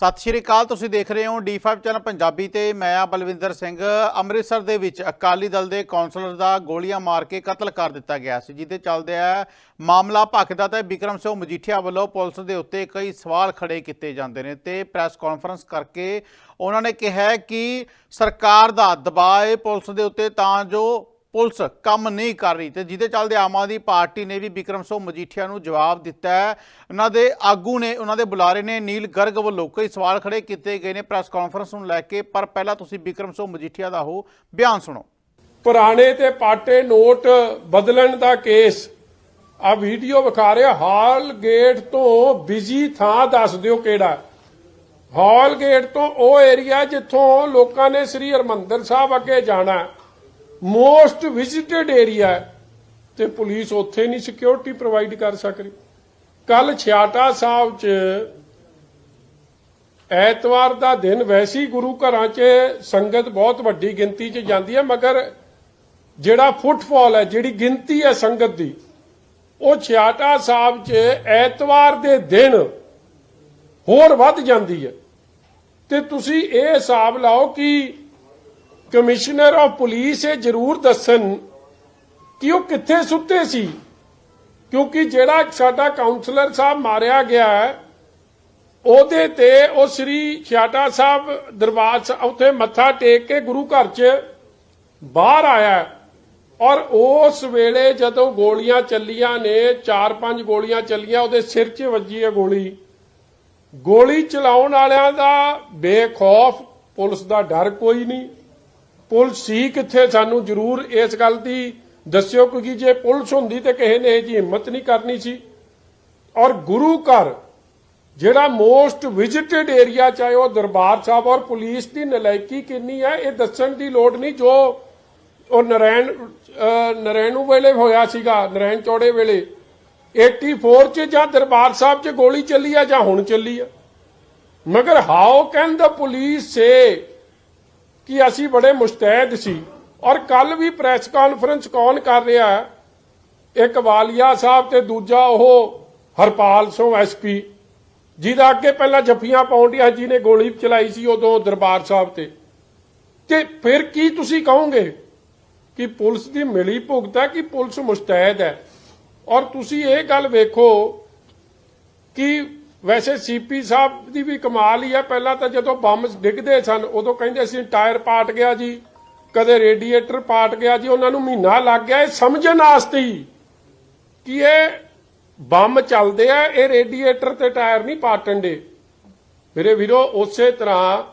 ਸਤਿ ਸ਼੍ਰੀ ਅਕਾਲ, ਤੁਸੀਂ ਦੇਖ ਰਹੇ ਹੋ D5 ਚੈਨਲ ਪੰਜਾਬੀ ਤੇ ਮੈਂ ਆ ਬਲਵਿੰਦਰ ਸਿੰਘ। ਅੰਮ੍ਰਿਤਸਰ ਦੇ ਵਿੱਚ ਅਕਾਲੀ ਦਲ ਦੇ ਕੌਂਸਲਰ ਦਾ ਗੋਲੀਆਂ ਮਾਰ ਕੇ ਕਤਲ ਕਰ ਦਿੱਤਾ ਗਿਆ ਸੀ, ਜਿਹਦੇ ਚੱਲਦੇ ਆ ਮਾਮਲਾ ਭਖਦਾ ਤੇ ਵਿਕਰਮ ਸਿੰਘ ਮਜੀਠੀਆ ਵੱਲੋਂ ਪੁਲਿਸ ਦੇ ਉੱਤੇ ਕਈ ਸਵਾਲ ਖੜੇ ਕੀਤੇ ਜਾਂਦੇ ਨੇ ਤੇ ਪ੍ਰੈਸ ਕਾਨਫਰੰਸ ਕਰਕੇ ਉਹਨਾਂ ਨੇ ਕਿਹਾ ਕਿ ਸਰਕਾਰ ਦਾ ਦਬਾਅ ਹੈ ਪੁਲਿਸ ਦੇ ਉੱਤੇ ਤਾਂ ਜੋ ਪੁਲਿਸ ਕੰਮ ਨਹੀਂ ਕਰ ਰਹੀ ਤੇ ਜਿਹਦੇ ਚੱਲਦੇ ਆਮ ਆਦਮੀ ਪਾਰਟੀ ਨੇ ਵੀ ਵਿਕਰਮ ਸਿੰਘ ਮਜੀਠੀਆ ਨੂੰ ਜਵਾਬ ਦਿੱਤਾ ਹੈ। ਉਹਨਾਂ ਦੇ ਆਗੂ ਨੇ, ਉਹਨਾਂ ਦੇ ਬੁਲਾਰੇ ਨੇ ਨੀਲ ਗਰਗ ਵੱਲੋਂ ਕਈ ਸਵਾਲ ਖੜੇ ਕੀਤੇ ਗਏ ਨੇ ਪ੍ਰੈਸ ਕਾਨਫਰੰਸ ਨੂੰ ਲੈ ਕੇ, ਪਰ ਪਹਿਲਾਂ ਤੁਸੀਂ ਵਿਕਰਮ ਸਿੰਘ ਮਜੀਠੀਆ ਦਾ ਉਹ ਬਿਆਨ ਸੁਣੋ। ਪੁਰਾਣੇ ਤੇ ਪਾਟੇ ਨੋਟ ਬਦਲਣ ਦਾ ਕੇਸ। ਆ ਵੀਡੀਓ ਵਿਖਾ ਰਿਹਾ ਹਾਲ ਗੇਟ ਤੋਂ ਬਿਜ਼ੀ ਥਾਂ ਦੱਸ ਦਿਓ ਕਿਹੜਾ ਹਾਲ ਗੇਟ ਤੋਂ ਉਹ ਏਰੀਆ ਜਿੱਥੋਂ ਲੋਕਾਂ ਨੇ ਸ੍ਰੀ ਹਰਮੰਦਰ ਸਾਹਿਬ ਅੱਗੇ ਜਾਣਾ ਮੋਸਟ ਵਿਜ਼ਿਟਡ ਏਰੀਆ ਤੇ ਪੁਲਿਸ ਉੱਥੇ ਨਹੀਂ ਸਿਕਿਉਰਿਟੀ ਪ੍ਰੋਵਾਈਡ ਕਰ ਸਕ ਰਹੀ। ਕੱਲ ਛਿਆਟਾ ਸਾਹਿਬ 'ਚ ਐਤਵਾਰ ਦਾ ਦਿਨ ਵੈਸੀ ਗੁਰੂ ਘਰਾਂ 'ਚ ਸੰਗਤ ਬਹੁਤ ਵੱਡੀ ਗਿਣਤੀ 'ਚ ਜਾਂਦੀ ਹੈ, ਮਗਰ ਜਿਹੜਾ ਫੁੱਟਫਾਲ ਹੈ, ਜਿਹੜੀ ਗਿਣਤੀ ਹੈ ਸੰਗਤ ਦੀ, ਉਹ ਛਿਆਟਾ ਸਾਹਿਬ 'ਚ ਐਤਵਾਰ ਦੇ ਦਿਨ ਹੋਰ ਵੱਧ ਜਾਂਦੀ ਹੈ। ਤੇ ਤੁਸੀਂ ਇਹ ਹਿਸਾਬ ਲਾਓ ਕਿ ਕਮਿਸ਼ਨਰ ਆਫ ਪੁਲਿਸ ਇਹ ਜ਼ਰੂਰ ਦੱਸਣ ਕਿ ਉਹ ਕਿੱਥੇ ਸੁੱਤੇ ਸੀ, ਕਿਉਂਕਿ ਜਿਹੜਾ ਸਾਡਾ ਕਾਉਂਸਲਰ ਸਾਹਿਬ ਮਾਰਿਆ ਗਿਆ ਉਹਦੇ ਤੇ ਉਹ ਸ੍ਰੀ ਛਿਆਟਾ ਸਾਹਿਬ ਦਰਬਾਰ ਸਾਹਿਬ ਉੱਥੇ ਮੱਥਾ ਟੇਕ ਕੇ ਗੁਰੂ ਘਰ 'ਚ ਬਾਹਰ ਆਇਆ ਔਰ ਉਸ ਵੇਲੇ ਜਦੋਂ ਗੋਲੀਆਂ ਚੱਲੀਆਂ ਨੇ 4-5 ਗੋਲੀਆਂ ਚੱਲੀਆਂ, ਉਹਦੇ ਸਿਰ 'ਚ ਵੱਜੀ ਹੈ ਗੋਲੀ। ਗੋਲੀ ਚਲਾਉਣ ਵਾਲਿਆਂ ਦਾ ਬੇਖੌਫ ਪੁਲਿਸ ਦਾ ਡਰ ਕੋਈ ਨਹੀਂ। ਪੁਲਿਸ ਸੀ ਕਿੱਥੇ ਸਾਨੂੰ ਜ਼ਰੂਰ ਇਸ ਗੱਲ ਦੀ ਦੱਸਿਓ, ਕਿਉਂਕਿ ਜੇ ਪੁਲਿਸ ਹੁੰਦੀ ਤੇ ਕਿਸੇ ਨੇ ਇਹ ਜੀ ਹਿੰਮਤ ਨਹੀਂ ਕਰਨੀ ਸੀ। ਔਰ ਗੁਰੂ ਘਰ, ਜਿਹੜਾ ਮੋਸਟ ਵਿਜ਼ਿਟਡ ਏਰੀਆ ਚਾਹੇ ਉਹ ਦਰਬਾਰ ਸਾਹਿਬ ਔਰ ਪੁਲਿਸ ਦੀ ਨਲਾਇਕੀ ਕਿੰਨੀ ਹੈ, ਇਹ ਦੱਸਣ ਦੀ ਲੋੜ ਨਹੀਂ, ਜੋ ਉਹ ਨਰੈਣ, ਅਹ, ਨਰੈਣੂ ਵੇਲੇ ਹੋਇਆ ਸੀਗਾ, ਨਰੈਣ ਚੌੜੇ ਵੇਲੇ। 84 ਚ ਜਾਂ ਦਰਬਾਰ ਸਾਹਿਬ 'ਚ ਗੋਲੀ ਚੱਲੀ ਆ ਜਾਂ ਹੁਣ ਚੱਲੀ ਆ। ਮਗਰ how can the police say ਕਿ ਅਸੀਂ ਬੜੇ ਮੁਸਤੈਦ ਸੀ। ਔਰ ਕੱਲ ਵੀ ਪ੍ਰੈਸ ਕਾਨਫਰੰਸ ਕੌਣ ਕਰ ਰਿਹਾ ਹੈ? ਇੱਕ ਵਾਲੀਆ ਸਾਹਿਬ ਤੇ ਦੂਜਾ ਉਹ ਹਰਪਾਲ ਸਿੰਘ ਐਸਪੀ ਜਿਹਦਾ ਅੱਗੇ ਪਹਿਲਾਂ ਜੱਫੀਆਂ ਪਾਉਂਦੀਆਂ ਜਿਹਨੇ ਗੋਲੀ ਚਲਾਈ ਸੀ ਉਦੋਂ ਦਰਬਾਰ ਸਾਹਿਬ ਤੇ। ਤੇ ਫਿਰ ਕੀ ਤੁਸੀਂ ਕਹੋਗੇ ਕਿ ਪੁਲਿਸ ਦੀ ਮਿਲੀ ਭੁਗਤ ਹੈ ਕਿ ਪੁਲਿਸ ਮੁਸਤੈਦ ਹੈ? ਔਰ ਤੁਸੀਂ ਇਹ ਗੱਲ ਵੇਖੋ ਕਿ ਵੈਸੇ ਸੀਪੀ ਸਾਹਿਬ ਦੀ ਵੀ ਕਮਾਲ ਹੀ ਹੈ ਪਹਿਲਾਂ ਤਾਂ ਜਦੋਂ ਬੰਬ ਡਿੱਗਦੇ ਸਨ, ਉਦੋਂ ਕਹਿੰਦੇ ਸੀ, ਟਾਇਰ ਪਾਟ ਗਿਆ ਜੀ। ਕਦੇ ਰੇਡੀਏਟਰ ਪਾਟ ਗਿਆ ਜੀ, ਉਹਨਾਂ ਨੂੰ ਮਹੀਨਾ ਲੱਗ ਗਿਆ, ਇਹ ਸਮਝਣ ਵਾਸਤੇ ਕਿ ਇਹ ਬੰਬ ਚੱਲਦੇ ਆ, ਇਹ ਰੇਡੀਏਟਰ ਤੇ ਟਾਇਰ ਨਹੀਂ ਪਾਟਣ ਦੇ। ਮੇਰੇ ਵੀਰੋ, ਉਸੇ ਤਰ੍ਹਾਂ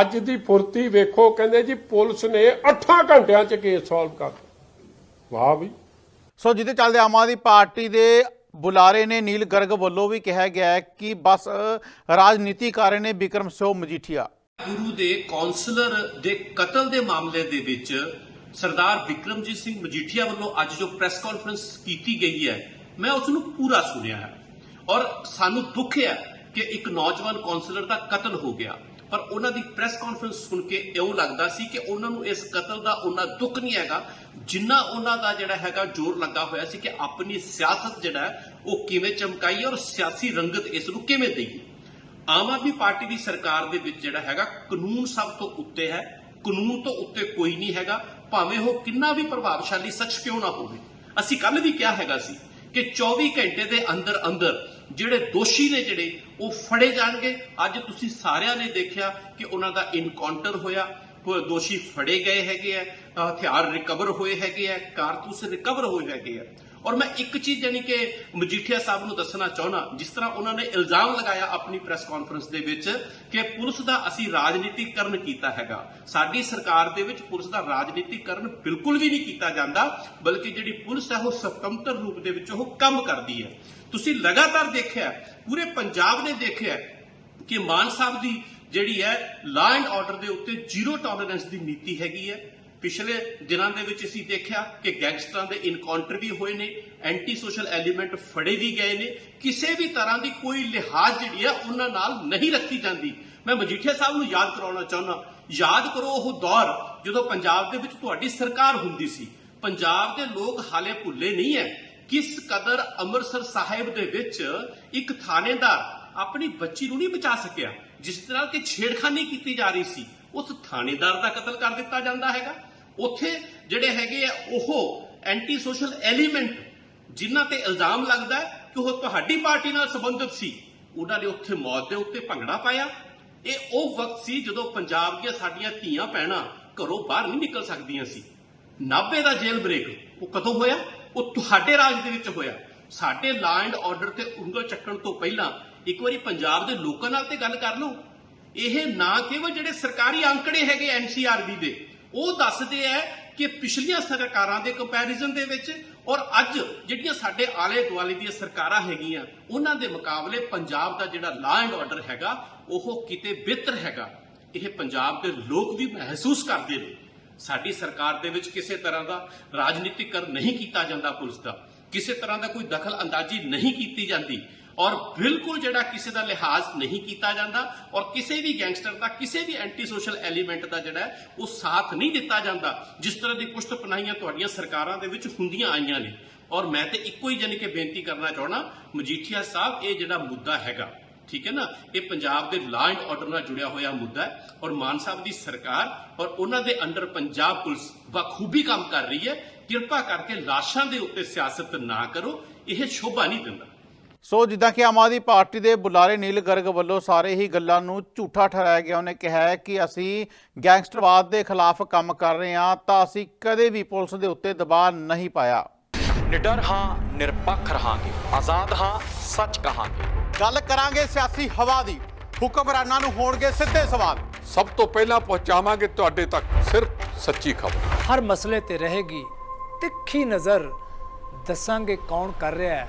ਅੱਜ ਦੀ ਫੁਰਤੀ ਵੇਖੋ, ਕਹਿੰਦੇ ਜੀ, ਪੁਲਿਸ ਨੇ 8 ਘੰਟਿਆਂ ਚ ਕੇਸ ਸੋਲਵ ਕਰ ਵਾਹ ਵੀ। ਸੋ ਜਿਹਦੇ ਚੱਲਦੇ ਆਮ ਆਦਮੀ ਪਾਰਟੀ ਦੇ ਬੁਲਾਰੇ ਨੇ ਨੀਲ ਗਰਗ ਵੱਲੋਂ ਵੀ ਕਿਹਾ ਗਿਆ ਹੈ ਕਿ ਬਸ ਰਾਜਨੀਤੀ ਕਰ ਨੇ ਵਿਕਰਮ ਸਿੰਘ ਮਜੀਠੀਆ। ਗੁਰੂ ਦੇ ਕਾਉਂਸਲਰ ਦੇ ਕਤਲ ਦੇ ਮਾਮਲੇ ਦੇ ਵਿੱਚ ਸਰਦਾਰ ਬਿਕਰਮਜੀਤ ਸਿੰਘ ਮਜੀਠੀਆ ਵੱਲੋਂ ਅੱਜ ਜੋ ਪ੍ਰੈਸ ਕਾਨਫਰੰਸ ਕੀਤੀ ਗਈ ਹੈ, ਮੈਂ ਉਸ ਨੂੰ ਪੂਰਾ ਸੁਣਿਆ ਹੈ। ਔਰ ਸਾਨੂੰ ਦੁੱਖ ਹੈ ਕਿ ਇੱਕ ਨੌਜਵਾਨ ਕਾਉਂਸਲਰ ਦਾ ਕਤਲ ਹੋ ਗਿਆ। ਪਰ ਉਹਨਾਂ ਦੀ ਪ੍ਰੈਸ ਕਾਨਫਰੰਸ ਸੁਣ ਕੇ ਇਉਂ ਲੱਗਦਾ ਸੀ ਕਿ ਉਹਨਾਂ ਨੂੰ ਇਸ ਕਤਲ ਦਾ ਉਹਨਾਂ ਦੁੱਖ ਨਹੀਂ ਹੈਗਾ, ਜਿੰਨਾ ਉਹਨਾਂ ਦਾ ਜਿਹੜਾ ਹੈਗਾ ਜ਼ੋਰ ਲੱਗਾ ਹੋਇਆ ਸੀ ਕਿ ਆਪਣੀ ਸਿਆਸਤ ਜਿਹੜਾ ਉਹ ਕਿਵੇਂ ਚਮਕਾਈ ਔਰ ਸਿਆਸੀ ਰੰਗਤ ਇਸ ਨੂੰ ਕਿਵੇਂ ਦੇਈ ਆਮ ਆਦਮੀ ਪਾਰਟੀ ਦੀ ਸਰਕਾਰ ਦੇ ਵਿੱਚ ਜਿਹੜਾ ਹੈਗਾ, ਕਾਨੂੰਨ ਸਭ ਤੋਂ ਉੱਤੇ ਹੈ, ਕਾਨੂੰਨ ਤੋਂ ਉੱਤੇ ਕੋਈ ਨਹੀਂ ਹੈਗਾ, ਭਾਵੇਂ ਉਹ ਕਿੰਨਾ ਵੀ ਪ੍ਰਭਾਵਸ਼ਾਲੀ ਸੱਚ ਕਿਉਂ ਨਾ ਹੋਵੇ। ਅਸੀਂ ਕੱਲ ਵੀ ਕਿਹਾ ਹੈਗਾ ਸੀ ਕਿ 24 ਘੰਟੇ ਦੇ ਅੰਦਰ ਅੰਦਰ ਜਿਹੜੇ ਦੋਸ਼ੀ ਨੇ ਜਿਹੜੇ, ਉਹ ਫੜੇ ਜਾਣਗੇ। ਅੱਜ ਤੁਸੀਂ ਸਾਰਿਆਂ ਨੇ ਦੇਖਿਆ ਕਿ ਉਹਨਾਂ ਦਾ ਇਨਕਾਊਂਟਰ ਹੋਇਆ। ਦੋਸ਼ੀ ਫੜੇ ਗਏ ਹੈਗੇ ਆ, ਹਥਿਆਰ ਰਿਕਵਰ ਹੋਏ ਹੈਗੇ ਆ, ਕਾਰਤੂਸ ਰਿਕਵਰ ਹੋਏ ਹੈਗੇ ਆ। ਔਰ ਮੈਂ ਇੱਕ ਚੀਜ਼ ਜਾਨੀ ਕਿ ਮਜੀਠੀਆ ਸਾਹਿਬ ਨੂੰ ਦੱਸਣਾ ਚਾਹੁੰਦਾ, ਜਿਸ ਤਰ੍ਹਾਂ ਉਹਨਾਂ ਨੇ ਇਲਜ਼ਾਮ ਲਗਾਇਆ ਆਪਣੀ ਪ੍ਰੈਸ ਕਾਨਫਰੰਸ ਦੇ ਵਿੱਚ ਕਿ ਪੁਲਿਸ ਦਾ ਅਸੀਂ ਰਾਜਨੀਤੀਕਰਨ ਕੀਤਾ ਹੈਗਾ। ਸਾਡੀ ਸਰਕਾਰ ਦੇ ਵਿੱਚ ਪੁਲਿਸ ਦਾ ਰਾਜਨੀਤੀਕਰਨ ਬਿਲਕੁਲ ਵੀ ਨਹੀਂ ਕੀਤਾ ਜਾਂਦਾ, ਬਲਕਿ ਜਿਹੜੀ ਪੁਲਿਸ ਹੈ ਉਹ ਸੁਤੰਤਰ ਰੂਪ ਦੇ ਵਿੱਚ ਉਹ ਕੰਮ ਕਰਦੀ ਹੈ। ਤੁਸੀਂ ਲਗਾਤਾਰ ਦੇਖਿਆ, ਪੂਰੇ ਪੰਜਾਬ ਨੇ ਦੇਖਿਆ ਕਿ ਮਾਨ ਸਾਹਿਬ ਦੀ ਜਿਹੜੀ ਹੈ ਲਾ ਐਂਡ ਆਰਡਰ ਦੇ ਉੱਤੇ ਜ਼ੀਰੋ ਟੋਲਰੈਂਸ ਦੀ ਨੀਤੀ ਹੈਗੀ ਹੈ। ਪਿਛਲੇ ਦਿਨਾਂ ਦੇ ਵਿੱਚ ਅਸੀਂ ਦੇਖਿਆ ਕਿ ਗੈਂਗਸਟਰਾਂ ਦੇ ਇਨਕਾਊਂਟਰ ਵੀ ਹੋਏ ਨੇ ਐਂਟੀ ਸੋਸ਼ਲ ਐਲੀਮੈਂਟ ਫੜੇ ਵੀ ਗਏ ਨੇ, ਕਿਸੇ ਵੀ ਤਰ੍ਹਾਂ ਦੀ ਕੋਈ ਲਿਹਾਜ਼ ਜਿਹੜੀ ਹੈ ਉਹਨਾਂ ਨਾਲ ਨਹੀਂ ਰੱਖੀ ਜਾਂਦੀ। ਮੈਂ ਮਜੀਠੀਆ ਸਾਹਿਬ ਨੂੰ ਯਾਦ ਕਰਾਉਣਾ ਚਾਹੁੰਦਾ, ਯਾਦ ਕਰੋ ਉਹ ਦੌਰ ਜਦੋਂ ਪੰਜਾਬ ਦੇ ਵਿੱਚ ਤੁਹਾਡੀ ਸਰਕਾਰ ਹੁੰਦੀ ਸੀ। ਪੰਜਾਬ ਦੇ ਲੋਕ ਹਾਲੇ ਭੁੱਲੇ ਨਹੀਂ ਹੈ ਕਿਸ ਕਦਰ ਅੰਮ੍ਰਿਤਸਰ ਸਾਹਿਬ ਦੇ ਵਿੱਚ ਇੱਕ ਥਾਣੇਦਾਰ ਆਪਣੀ ਬੱਚੀ ਨੂੰ ਨਹੀਂ ਬਚਾ ਸਕਿਆ, ਜਿਸ ਤਰ੍ਹਾਂ ਕਿ ਛੇੜਖਾਨੀ ਕੀਤੀ ਜਾ ਰਹੀ ਸੀ, ਉਸ ਥਾਣੇਦਾਰ ਦਾ ਕਤਲ ਕਰ ਦਿੱਤਾ ਜਾਂਦਾ ਹੈਗਾ। ਉੱਥੇ ਜਿਹੜੇ ਹੈਗੇ ਆ, ਉਹ ਐਂਟੀ ਸੋਸ਼ਲ ਐਲੀਮੈਂਟ ਜਿਨ੍ਹਾਂ ਤੇ ਇਲਜ਼ਾਮ ਲੱਗਦਾ ਕਿ ਉਹ ਤੁਹਾਡੀ ਪਾਰਟੀ ਨਾਲ ਸੰਬੰਧਿਤ ਸੀ, ਉਹਨਾਂ ਨੇ ਉੱਥੇ ਮੌਤ ਦੇ ਉੱਤੇ ਭੰਗੜਾ ਪਾਇਆ। ਇਹ ਉਹ ਵਕਤ ਸੀ ਜਦੋਂ ਪੰਜਾਬ ਦੀਆਂ ਸਾਡੀਆਂ ਧੀਆਂ ਭੈਣਾਂ ਘਰੋਂ ਬਾਹਰ ਨਹੀਂ ਨਿਕਲ ਸਕਦੀਆਂ ਸੀ। ਨਾਭੇ ਦਾ ਜੇਲ੍ਹ ਬ੍ਰੇਕ, ਉਹ ਕਦੋਂ ਹੋਇਆ? ਉਹ ਤੁਹਾਡੇ ਰਾਜ ਦੇ ਵਿੱਚ ਹੋਇਆ। ਸਾਡੇ ਲਾ ਐਂਡ ਆਰਡਰ ਤੇ ਉਂਗਲ ਚੱਕਣ ਤੋਂ ਪਹਿਲਾਂ ਇੱਕ ਵਾਰੀ ਪੰਜਾਬ ਦੇ ਲੋਕਾਂ ਨਾਲ ਤੇ ਗੱਲ ਕਰ ਲਓ। ਇਹ ਨਾ ਕੇਵਲ ਜਿਹੜੇ ਸਰਕਾਰੀ ਅੰਕੜੇ ਹੈਗੇ ਐਨਸੀਆਰਬੀ ਦੇ, ਉਹ ਦੱਸਦੇ ਐ ਕਿ ਪਿਛਲੀਆਂ ਸਰਕਾਰਾਂ ਦੇ ਕੰਪੈਰੀਜ਼ਨ ਦੇ ਵਿੱਚ ਔਰ ਅੱਜ ਜਿਹੜੀਆਂ ਸਾਡੇ ਆਲੇ ਦੁਆਲੇ ਦੀਆਂ ਸਰਕਾਰਾਂ ਹੈਗੀਆਂ, ਉਹਨਾਂ ਦੇ ਮੁਕਾਬਲੇ ਪੰਜਾਬ ਦਾ ਜਿਹੜਾ ਲਾਅ ਐਂਡ ਆਰਡਰ ਹੈਗਾ, ਉਹ ਕਿਤੇ ਬਿਹਤਰ ਹੈਗਾ। ਇਹ ਪੰਜਾਬ ਦੇ ਲੋਕ ਵੀ ਮਹਿਸੂਸ ਕਰਦੇ ਨੇ। ਸਾਡੀ ਸਰਕਾਰ ਦੇ ਵਿੱਚ ਕਿਸੇ ਤਰ੍ਹਾਂ ਦਾ ਰਾਜਨੀਤਿਕਰਨ ਨਹੀਂ ਕੀਤਾ ਜਾਂਦਾ ਪੁਲਿਸ ਦਾ। ਕਿਸੇ ਤਰ੍ਹਾਂ ਦਾ ਕੋਈ ਦਖਲ ਅੰਦਾਜ਼ੀ ਨਹੀਂ ਕੀਤੀ ਜਾਂਦੀ। ਔਰ ਬਿਲਕੁਲ ਜਿਹੜਾ ਕਿਸੇ ਦਾ ਲਿਹਾਜ਼ ਨਹੀਂ ਕੀਤਾ ਜਾਂਦਾ ਔਰ ਕਿਸੇ ਵੀ ਗੈਂਗਸਟਰ ਦਾ, ਕਿਸੇ ਵੀ ਐਂਟੀ ਸੋਸ਼ਲ ਐਲੀਮੈਂਟ ਦਾ ਜਿਹੜਾ ਉਹ ਸਾਥ ਨਹੀਂ ਦਿੱਤਾ ਜਾਂਦਾ। ਜਿਸ ਤਰ੍ਹਾਂ ਦੀ ਪੁਸ਼ਤ ਪਨਾਈਆਂ ਤੁਹਾਡੀਆਂ ਸਰਕਾਰਾਂ ਦੇ ਵਿੱਚ ਹੁੰਦੀਆਂ ਆਈਆਂ ਨੇ। ਔਰ ਮੈਂ ਤੇ ਇੱਕੋ ਹੀ ਜਾਨੀ ਕਿ ਬੇਨਤੀ ਕਰਨਾ ਚਾਹਣਾ ਮਜੀਠੀਆ ਸਾਹਿਬ, ਇਹ ਜਿਹੜਾ ਮੁੱਦਾ ਹੈਗਾ, ਠੀਕ ਹੈ ਨਾ? ਇਹ ਪੰਜਾਬ ਦੇ ਲਾ ਐਂਡ ਆਰਡਰ ਨਾਲ ਜੁੜਿਆ ਹੋਇਆ ਮੁੱਦਾ ਹੈ ਔਰ ਮਾਨ ਸਾਹਿਬ ਦੀ ਸਰਕਾਰ ਔਰ ਉਹਨਾਂ ਦੇ ਅੰਡਰ ਪੰਜਾਬ ਪੁਲਿਸ ਬਖੂਬੀ ਕੰਮ ਕਰ ਰਹੀ ਹੈ। ਕਿਰਪਾ ਕਰਕੇ ਲਾਸ਼ਾਂ ਦੇ ਉੱਤੇ ਸਿਆਸਤ ਨਾ ਕਰੋ, ਇਹ ਸ਼ੋਭਾ ਨਹੀਂ ਦਿੰਦਾ। ਸੋ ਜਿੱਦਾਂ ਕਿ ਆਮ ਆਦਮੀ ਪਾਰਟੀ ਦੇ ਬੁਲਾਰੇ ਨੀਲ ਗਰਗ ਵੱਲੋਂ ਸਾਰੇ ਹੀ ਗੱਲਾਂ ਨੂੰ ਝੂਠਾ ਠਹਿਰਾਇਆ ਗਿਆ ਉਹਨੇ ਕਿਹਾ ਹੈ ਕਿ ਅਸੀਂ ਗੈਂਗਸਟਰਵਾਦ ਦੇ ਖਿਲਾਫ ਕੰਮ ਕਰ ਰਹੇ ਹਾਂ ਤਾਂ ਅਸੀਂ ਕਦੇ ਵੀ ਪੁਲਿਸ ਦੇ ਉੱਤੇ ਦਬਾਅ ਨਹੀਂ ਪਾਇਆ। ਨਿਡਰ ਹਾਂ ਨਿਰਪੱਖ ਰਹਾਂਗੇ। ਆਜ਼ਾਦ ਹਾਂ ਸੱਚ ਕਹਾਂਗੇ। ਗੱਲ ਕਰਾਂਗੇ ਸਿਆਸੀ ਹਵਾ ਦੀ। ਹੁਕਮਰਾਨਾਂ ਨੂੰ ਹੋਣਗੇ ਸਿੱਧੇ ਸਵਾਲ। ਸਭ ਤੋਂ ਪਹਿਲਾਂ ਪਹੁੰਚਾਵਾਂਗੇ ਤੁਹਾਡੇ ਤੱਕ ਸਿਰਫ ਸੱਚੀ ਖਬਰ। ਹਰ ਮਸਲੇ ਤੇ ਰਹੇਗੀ ਤਿੱਖੀ ਨਜ਼ਰ। ਦੱਸਾਂਗੇ ਕੌਣ ਕਰ ਰਿਹਾ ਹੈ।